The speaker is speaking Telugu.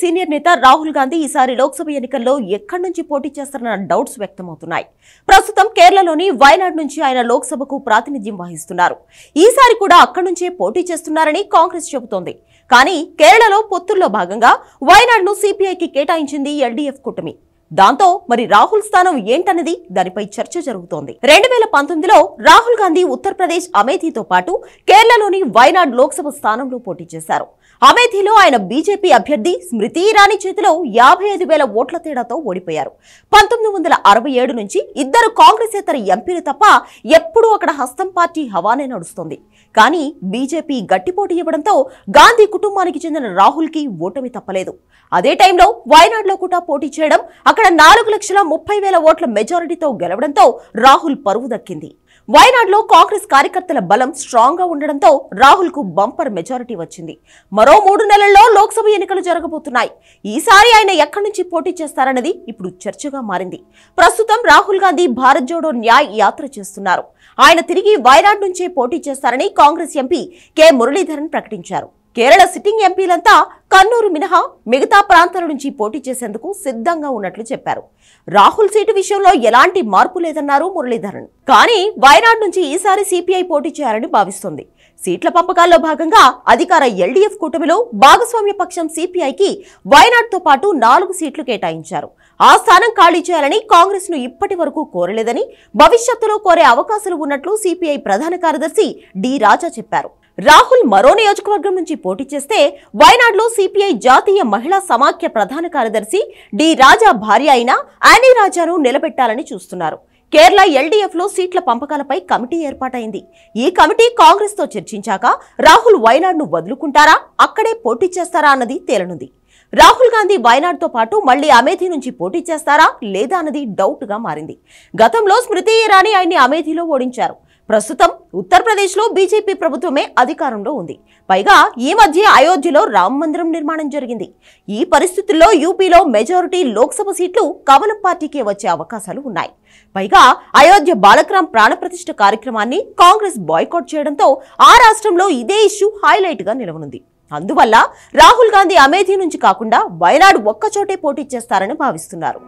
సీనియర్ నేత రాహుల్ గాంధీ ఈసారి లోక్సభ ఎన్నికల్లో ఎక్కడి నుంచి పోటీ చేస్తారన్న డౌట్స్ వ్యక్తమవుతున్నాయి. ప్రస్తుతం కేరళలోని వయనాడ్ నుంచి ఆయన లోక్సభకు ప్రాతినిధ్యం వహిస్తున్నారు. ఈసారి కూడా అక్కడి నుంచే పోటీ చేస్తున్నారని కాంగ్రెస్ చెబుతోంది. కానీ కేరళలో పొత్తుల్లో భాగంగా వయనాడ్ను సిపిఐకి కేటాయించింది ఎల్డీఎఫ్ కూటమి. దాంతో మరి రాహుల్ స్థానం ఏంటన్నది దానిపై చర్చ జరుగుతోంది. రెండు వేల పంతొమ్మిదిలో రాహుల్ గాంధీ ఉత్తరప్రదేశ్ అమేథీతో పాటు కేరళలోని వైనాడ్ లోక్సభ స్థానంలో పోటీ చేశారు. అమేథీలో ఆయన బీజేపీ అభ్యర్థి స్మృతి ఇరానీ చేతిలో యాభై ఐదు వేల ఓట్ల తేడాతో ఓడిపోయారు. పంతొమ్మిది వందల అరవై ఏడు నుంచి ఇద్దరు కాంగ్రెసేతర ఎంపీలు తప్ప ఎప్పుడూ అక్కడ హస్తం పార్టీ హవానే నడుస్తోంది. కానీ బీజేపీ గట్టి పోటీ ఇవ్వడంతో గాంధీ కుటుంబానికి చెందిన రాహుల్కి ఓటమి తప్పలేదు. అదే టైంలో వైనాడ్లో కూడా పోటీ చేయడం అక్కడ నాలుగు లక్షల ముప్పై వేల ఓట్ల మెజారిటీతో గెలవడంతో రాహుల్ పరువు దక్కింది. వయనాడ్లో కాంగ్రెస్ కార్యకర్తల బలం స్ట్రాంగ్గా ఉండడంతో రాహుల్కు బంపర్ మెజారిటీ వచ్చింది. మరో మూడు నెలల్లో లోక్సభ ఎన్నికలు జరగబోతున్నాయి. ఈసారి ఆయన ఎక్కడి నుంచి పోటీ చేస్తారన్నది ఇప్పుడు చర్చగా మారింది. ప్రస్తుతం రాహుల్ గాంధీ భారత్ జోడో న్యాయ్ యాత్ర చేస్తున్నారు. ఆయన తిరిగి వయనాడ్ నుంచే పోటీ చేస్తారని కాంగ్రెస్ ఎంపీ కె మురళీధరన్ ప్రకటించారు. కేరళ సిట్టింగ్ ఎంపీలంతా కన్నూరు మినహా మిగతా ప్రాంతాల నుంచి పోటీ చేసేందుకు సిద్ధంగా ఉన్నట్లు చెప్పారు. రాహుల్ సీటు విషయంలో ఎలాంటి మార్పు లేదన్నారు మురళీధరన్. కానీ వయనాడ్ నుంచి ఈసారి సిపిఐ పోటీ చేయాలని భావిస్తోంది. సీట్ల పంపకాల్లో భాగంగా అధికార ఎల్డీఎఫ్ కూటమిలో భాగస్వామ్య పక్షం సిపిఐకి వయనాడ్తో పాటు నాలుగు సీట్లు కేటాయించారు. ఆ స్థానం ఖాళీ చేయాలని కాంగ్రెస్ను ఇప్పటి వరకు కోరలేదని భవిష్యత్తులో కోరే అవకాశాలు ఉన్నట్లు సిపిఐ ప్రధాన కార్యదర్శి డి రాజా చెప్పారు. రాహుల్ మరో నియోజకవర్గం నుంచి పోటీ చేస్తే వయనాడ్లో సిపిఐ జాతీయ మహిళా సమాఖ్య ప్రధాన కార్యదర్శి డి రాజా భార్య అయిన యానీ రాజాను నిలబెట్టాలని చూస్తున్నారు. కేరళ ఎల్డీఎఫ్లో సీట్ల పంపకాలపై కమిటీ ఏర్పాటైంది. ఈ కమిటీ కాంగ్రెస్తో చర్చించాక రాహుల్ వయనాడ్ను వదులుకుంటారా? అక్కడే పోటీ చేస్తారా అన్నది తేలనుంది. రాహుల్ గాంధీ వయనాడ్తో పాటు మళ్ళీ అమేథీ నుంచి పోటీ చేస్తారా లేదా అన్నది డౌట్గా మారింది. గతంలో స్మృతి ఇరానీ ఆయన్ని అమేథీలో ఓడించారు. ప్రస్తుతం ఉత్తరప్రదేశ్లో బీజేపీ ప్రభుత్వమే అధికారంలో ఉంది. పైగా ఈ మధ్య అయోధ్యలో రామ మందిరం నిర్మాణం జరిగింది. ఈ పరిస్థితుల్లో యూపీలో మెజారిటీ లోక్సభ సీట్లు కమలం పార్టీకే వచ్చే అవకాశాలు ఉన్నాయి. పైగా అయోధ్య బాలక్రామ్ ప్రాణప్రతిష్ఠ కార్యక్రమాన్ని కాంగ్రెస్ బాయ్కాట్ చేయడంతో ఆ రాష్ట్రంలో ఇదే ఇష్యూ హైలైట్గా నిలవనుంది. అందువల్ల రాహుల్ గాంధీ అమేథీ నుంచి కాకుండా వయనాడు ఒక్కచోటే పోటీ చేస్తారని భావిస్తున్నారు.